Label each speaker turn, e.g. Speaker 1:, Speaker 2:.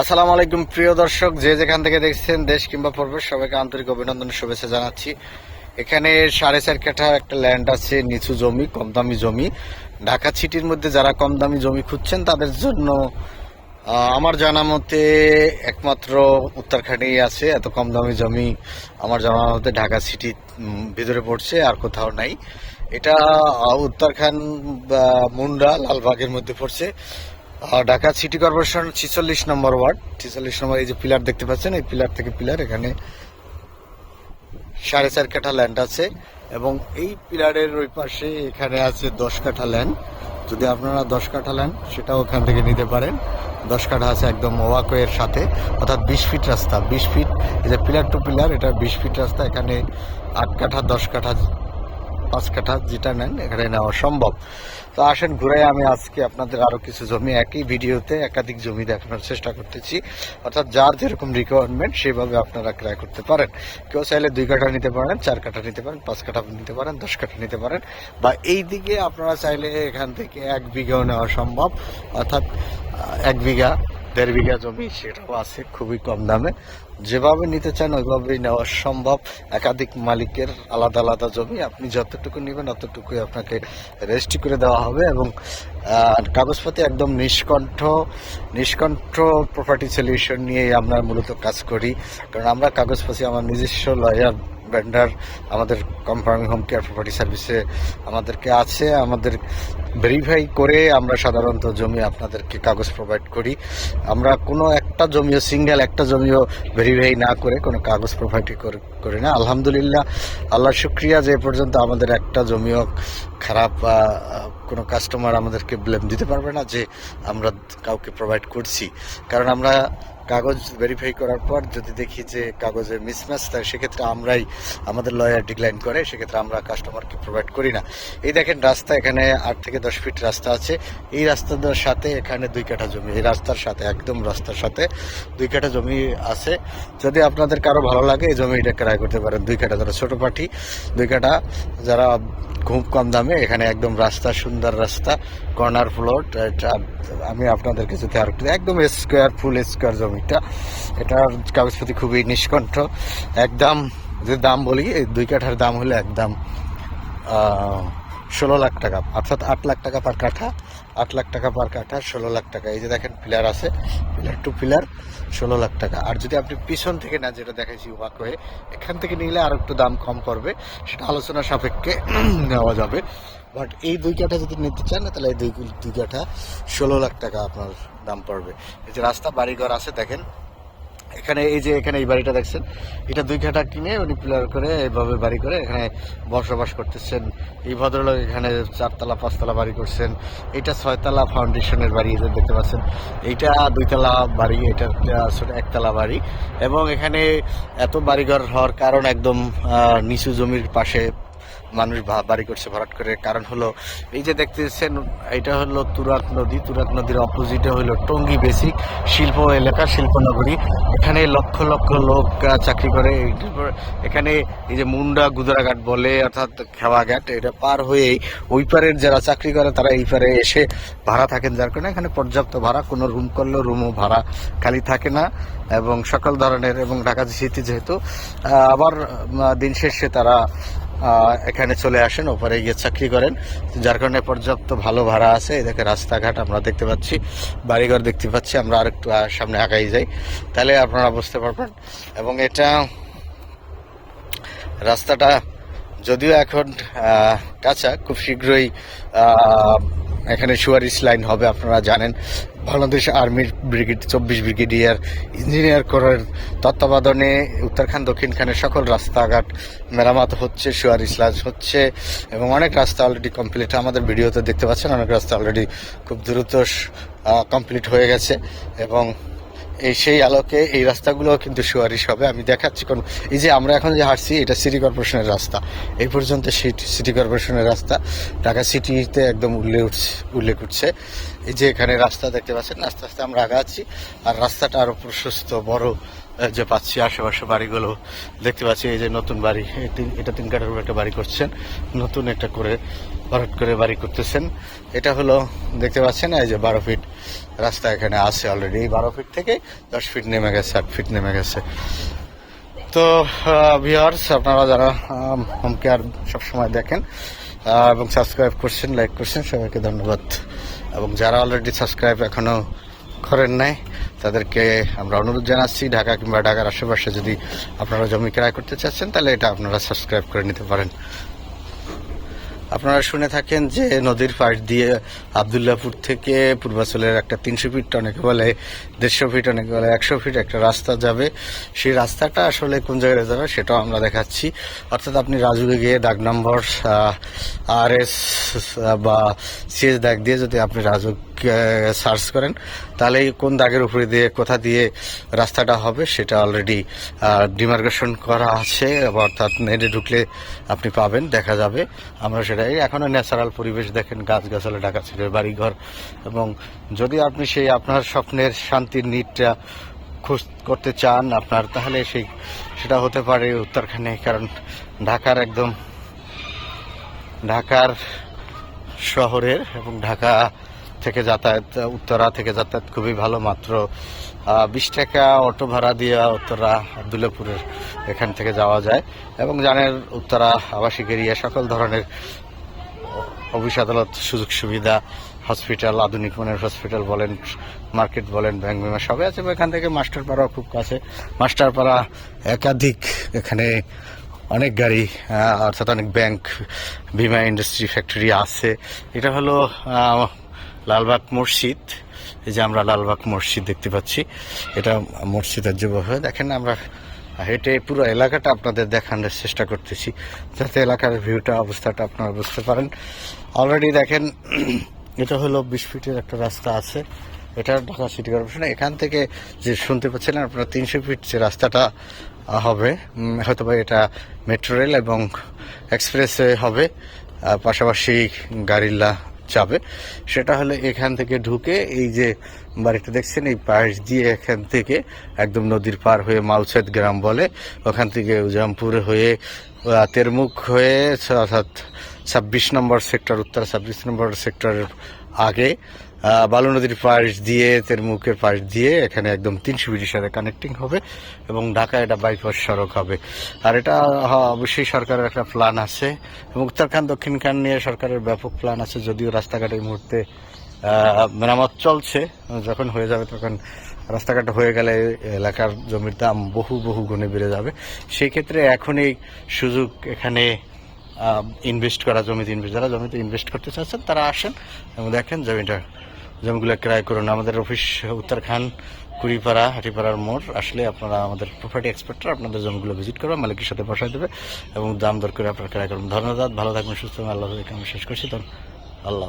Speaker 1: আসসালামু আলাইকুম, প্রিয় দর্শক। যে যেখান থেকে দেখছেন দেশ কিংবা পর্বত সবাইকে আন্তরিক অভিনন্দন, শুভেচ্ছা জানাচ্ছি। এখানে সাড়ে চার কাঠা একটা ল্যান্ড আছে, নিচু জমি কম দামি জমি। ঢাকা সিটির মধ্যে যারা কম দামি জমি খুঁজছেন, তাদের জন্য আমার জানা মতে একমাত্র উত্তরখানেই আছে। এত কম দামি জমি আমার জানা মতে ঢাকা সিটি ভিতরে পড়ছে, আর কোথাও নাই। এটা উত্তরখান মুন্ডা, লালবাগের মধ্যে পড়ছে। ঢাকা সিটি কর্পোরেশন ছিচল্লিশ নম্বর ওয়ার্ড। ছিচল্লিশ নম্বর, এই যে পিলার দেখতে পাচ্ছেন, এই পিলার থেকে পিলার এখানে সাড়ে চার কাঠা ল্যান্ড আছে এবং এই পিলারের ওই পাশে এখানে আছে দশ কাঠা ল্যান্ড যদি আপনারা দশ কাঠা ল্যান্ড সেটাও ওখান থেকে নিতে পারেন। দশ কাঠা আছে একদম ওয়াকওয়ের সাথে, অর্থাৎ বিশ ফিট রাস্তা। বিশ ফিট এই যে পিলার টু পিলার, এটা বিশ ফিট রাস্তা, এখানে আট কাঠা, দশ কাঠা পাঁচ কাঠা যেটা নেন, এখানে নেওয়া সম্ভব। তো আসেন ঘুরে আমি আজকে আপনাদের আরও কিছু জমি, একই ভিডিওতে একাধিক জমি দেখানোর চেষ্টা করতেছি। অর্থাৎ যার যেরকম রিকোয়ারমেন্ট সেভাবে আপনারা ক্রয় করতে পারেন। কেউ চাইলে দুই কাঠা নিতে পারেন, চার কাঠা নিতে পারেন, পাঁচ কাঠা নিতে পারেন, দশ কাঠা নিতে পারেন। বা এই দিকে আপনারা চাইলে এখান থেকে এক বিঘাও নেওয়া সম্ভব। অর্থাৎ এক বিঘা দেড় বিঘা জমি সেটাও আছে খুবই কম দামে। যেভাবে নিতে চান ওইভাবেই নেওয়া সম্ভব। একাধিক মালিকের আলাদা আলাদা জমি আপনি যতটুকু নেবেন ততটুকুই আপনাকে রেজিস্ট্রি করে দেওয়া হবে এবং আহ, কাগজপত্রে একদম নিষ্কণ্ঠ নিষ্কণ্ঠ প্রপার্টি সলিউশন নিয়েই আমরা মূলত কাজ করি। কারণ আমরা কাগজপত্রে আমার নিজস্ব লয়ার ভেন্ডার আমাদের কনফার্মিং হোম কেয়ার প্রপার্টি সার্ভিসে আমাদেরকে আছে আমাদের ভেরিফাই করে আমরা সাধারণত জমি আপনাদেরকে কাগজ প্রোভাইড করি। আমরা কোনো একটা জমিও সিঙ্গেল একটা জমিও ভেরিফাই না করে কোনো কাগজ প্রোভাইড করি না। আলহামদুলিল্লাহ, আল্লাহ শুক্রিয়া যে পর্যন্ত আমাদের একটা জমিও খারাপ কোনো কাস্টমার আমাদেরকে ব্লেম দিতে পারবে না যে আমরা কাউকে প্রোভাইড করছি। কারণ আমরা কাগজ ভেরিফাই করার পর যদি দেখি যে কাগজের মিসম্যাচ থাকে, সেক্ষেত্রে আমরাই আমাদের লয়ার ডিক্লাইন করে, সেক্ষেত্রে আমরা কাস্টমারকে প্রোভাইড করি না। এই দেখেন রাস্তা, এখানে আট থেকে দশ ফিট রাস্তা আছে। এই রাস্তার সাথে এখানে দুই কাঠা জমি, এই রাস্তার সাথে, একদম রাস্তার সাথে দুই কাঠা জমি আছে। যদি আপনাদের কারও ভালো লাগে, এই জমিটা ক্রয় করতে পারেন। দুই কাঠা যারা ছোট পাঠি, দুই কাঠা যারা খুব কম দামে, এখানে একদম রাস্তা, সুন্দর রাস্তা কর্নার প্লট এটা আমি আপনাদের যদি আর একদম স্কোয়ার ফুল স্কোয়ার জমিটা। এটার কাগজপত্র খুবই নিষ্কণ্ঠ। একদম, যে দাম বলি, দুই কাঠার দাম হলে একদম ষোলো লাখ টাকা, অর্থাৎ আট লাখ টাকা পার কাঠা, আট লাখ টাকা পার কাঠা, ষোলো লাখ টাকা। এই যে দেখেন পিলার আছে পিলার টু পিলার ষোলো লাখ টাকা। আর যদি আপনি পিছন থেকে না, যেটা দেখাইছি ওয়াক হয়ে, এখান থেকে নিলে আর একটু দাম কম পড়বে সেটা আলোচনা সাপেক্ষে নেওয়া যাবে। বাট এই দুই কাঠা যদি নিতে চান, তাহলে এই দুই দুই কাঠা ষোলো লাখ টাকা আপনার দাম পড়বে। এই যে রাস্তা, বাড়িঘর আছে, দেখেন এখানে এই যে এখানে এই বাড়িটা দেখছেন, এটা দুই কাঠা কিনে উনি পিলার করে এইভাবে বাড়ি করে এখানে বসবাস করতেছেন। এই ভদ্রলোক এখানে চারতলা, পাঁচতলা বাড়ি করছেন। এটা ছয়তলা ফাউন্ডেশনের বাড়ি যে দেখতে পাচ্ছেন। এইটা দুইতলা বাড়ি, এটা একতলা বাড়ি। এবং এখানে এত বাড়িঘর হওয়ার কারণ একদম নিচু জমির পাশে মানুষ বাড়ি করছে ভরাট করে। কারণ হলো, এই যে দেখতেছেন, এটা হলো তুরাক নদী। তুরাক নদীর অপোজিটে হলো টঙ্গি বেসিক শিল্প এলাকা, শিল্পনগরী। এখানে লক্ষ লক্ষ লোক চাকরি করে। এখানে এই যে মুন্ডা গুদরাঘাট বলে, অর্থাৎ খেওয়াঘাট, এটা পার হয়েই ওই পারের যারা চাকরি করে, তারা এই পারে এসে ভাড়া থাকেন। যার কারণে এখানে পর্যাপ্ত ভাড়া, কোনো রুম করলেও রুমও ভাড়া খালি থাকে না। এবং সকল ধরনের, এবং ঢাকা সিটি যেহেতু আবার দিন শেষে তারা এখানে চলে আসেন, ওপারে গিয়ে চাকরি করেন। যার কারণে পর্যাপ্ত ভালো ভাড়া আছে। এদেরকে রাস্তাঘাট আমরা দেখতে পাচ্ছি, বাড়িঘর দেখতে পাচ্ছি, আমরা আরেকটু সামনে আগাই যাই। তাহলে আপনারা বুঝতে পারবেন। এবং এটা রাস্তাটা যদিও এখন কাঁচা, খুব শীঘ্রই এখানে সুয়ারিশ লাইন হবে, আপনারা জানেন। বাংলাদেশ আর্মির ব্রিগেড, চব্বিশ ব্রিগেডিয়ার ইঞ্জিনিয়ার করার তত্ত্বাবধানে উত্তরখান দক্ষিণখানের সকল রাস্তাঘাট মেরামত হচ্ছে, সুয়ার ইসলাজ হচ্ছে এবং অনেক রাস্তা অলরেডি কমপ্লিট আমাদের ভিডিওতে দেখতে পাচ্ছেন, অনেক রাস্তা অলরেডি খুব দ্রুত কমপ্লিট হয়ে গেছে এবং সেই আলোকে এই রাস্তাগুলো কিন্তু সুয়ারিশ হবে। আমি দেখাচ্ছি কোন এই যে আমরা এখন যে হাঁটছি, এটা সিটি কর্পোরেশনের রাস্তা। এই পর্যন্ত সিটি কর্পোরেশনের রাস্তা ঢাকা সিটিতে একদম উল্লেখ উঠছে উল্লেখ উঠছে। এই যে এখানে রাস্তা দেখতে পাচ্ছেন, আস্তে আস্তে আমরা আগাচ্ছি। আর রাস্তাটা আরও প্রশস্ত, বড় যে পাচ্ছি আশেপাশে বাড়িগুলো। দেখতে পাচ্ছি এই যে নতুন বাড়ি এটা তিন উপর একটা বাড়ি করছেন। নতুন একটা করে ভরাট করে বাড়ি করতেছেন। এটা হলো, দেখতে পাচ্ছেন, এই যে বারো ফিট রাস্তা এখানে আছে অলরেডি বারো ফিট থেকে দশ ফিট নেমে গেছে, আট ফিট নেমে গেছে। তো ভিউয়ার্স আপনারা যারা হোম কেয়ার সবসময় দেখেন এবং সাবস্ক্রাইব করছেন লাইক করছেন, সবাইকে ধন্যবাদ। এবং যারা অলরেডি সাবস্ক্রাইব এখনও করেন নাই, তাদেরকে আমরা অনুরোধ জানাচ্ছি, ঢাকা কিংবা ঢাকার আশেপাশে যদি আপনারা জমি ক্রয় করতে চাচ্ছেন, তাহলে এটা আপনারা সাবস্ক্রাইব করে নিতে পারেন। আপনারা শুনে থাকেন যে নদীর পাশ দিয়ে আবদুল্লাপুর থেকে পূর্বাচলের একটা তিনশো ফিট অনেকে বলে, দেড়শো ফিট অনেকে বলে একশো ফিট একটা রাস্তা যাবে। সেই রাস্তাটা আসলে কোন জায়গায় যাবে সেটাও আমরা দেখাচ্ছি। অর্থাৎ আপনি রাজুকে গিয়ে ডাক নম্বর আর এস বা সিএস ডাক দিয়ে যদি আপনি রাজুক সার্চ করেন, তাহলে কোন দাগের উপরে দিয়ে, কোথা দিয়ে রাস্তাটা হবে সেটা অলরেডি ডিমার্কেশন করা আছে, অর্থাৎ নেটে ঢুকলে আপনি পাবেন, দেখা যাবে। আমরা সেটাই এখনও ন্যাচারাল পরিবেশ দেখেন গাছ গাছালে ঢাকা ছিল বাড়িঘর, এবং যদি আপনি সেই আপনার স্বপ্নের শান্তির নিটটা খোঁজ করতে চান আপনার, তাহলে সেই, সেটা হতে পারে উত্তরখানে, কারণ ঢাকার একদম, ঢাকার শহরের এবং ঢাকা থেকে যাতায়াত, উত্তরা থেকে যাতায়াত খুবই ভালো মাত্র। বিশ টাকা অটো ভাড়া দিয়ে উত্তরা, আবদুল্লাপুরের এখান থেকে যাওয়া যায়। এবং জানের উত্তরা আবাসিক এরিয়া, সকল ধরনের অফিস আদালত, সুযোগ সুবিধা, হসপিটাল, আধুনিক মানের হসপিটাল বলেন, মার্কেট বলেন, ব্যাংক বিমা সবই আছে। এখান থেকে মাস্টারপাড়াও খুব কাছে। মাস্টারপাড়া একাধিক এখানে অনেক গাড়ি অর্থাৎ অনেক ব্যাংক, বিমা ইন্ডাস্ট্রি ফ্যাক্টরি আছে। এটা হলো লালবাগ মসজিদ। এই যে আমরা লালবাগ মসজিদ দেখতে পাচ্ছি। এটা মসজিদের যেভাবে দেখেন আমরা হেঁটে পুরো এলাকাটা আপনাদের দেখানোর চেষ্টা করতেছি। যাতে এলাকার ভিউটা অবস্থাটা আপনারা বুঝতে পারেন। অলরেডি দেখেন এটা হলো বিশ ফিটের একটা রাস্তা আছে। এটা ঢাকা সিটি কর্পোরেশন। এখান থেকে যে শুনতে পাচ্ছিলেন আপনারা তিনশো ফিট যে রাস্তাটা হবে। উম, হয়তোবা এটা মেট্রো রেল এবং এক্সপ্রেসওয়ে হবে। পাশাপাশি গাড়িলা যাবে। সেটা হলে এখান থেকে ঢুকে এই যে বাড়িটা দেখছেন, এই পাশ দিয়ে এখান থেকে একদম নদীর পার হয়ে মালছেদ গ্রাম বলে, ওখান থেকে উজামপুর হয়ে তেরমুখ হয়ে অর্থাৎ ছাব্বিশ নম্বর সেক্টর, উত্তর ছাব্বিশ নম্বর সেক্টরের আগে বালু নদীর পাশ দিয়ে, তের মুখের পাশ দিয়ে এখানে একদম তিনশো বিটির সাথে কানেক্টিং হবে এবং ঢাকা এটা বাইপাস সড়ক হবে। আর এটা অবশ্যই সরকারের একটা প্ল্যান আছে এবং উত্তরখান দক্ষিণখান নিয়ে সরকারের ব্যাপক প্ল্যান আছে, যদিও রাস্তাঘাট এই মুহূর্তে মেরামত চলছে। যখন হয়ে যাবে তখন রাস্তাঘাট হয়ে গেলে এলাকার জমির দাম বহু বহু গুণে বেড়ে যাবে। সেই ক্ষেত্রে এখন এই সুযোগ এখানে ইনভেস্ট করা জমিতে ইনভেস্ট যারা জমিতে ইনভেস্ট করতে চাচ্ছেন, তারা আসেন এবং দেখেন জমিটা, জমিগুলো ক্রয় করুন। আমাদের অফিস উত্তরখান, কুড়িপাড়া, হাটিপাড়ার মোড়, আসলে আপনারা আমাদের প্রপার্টি এক্সপার্টরা আপনাদের জমিগুলো ভিজিট করবে মালিকের সাথে বসায় দেবে এবং দাম দর করে আপনারা ক্রয় করুন। ধন্যবাদ, ভালো থাকবেন, সুস্থ আল্লাহ আমি শেষ করছি তখন আল্লাহ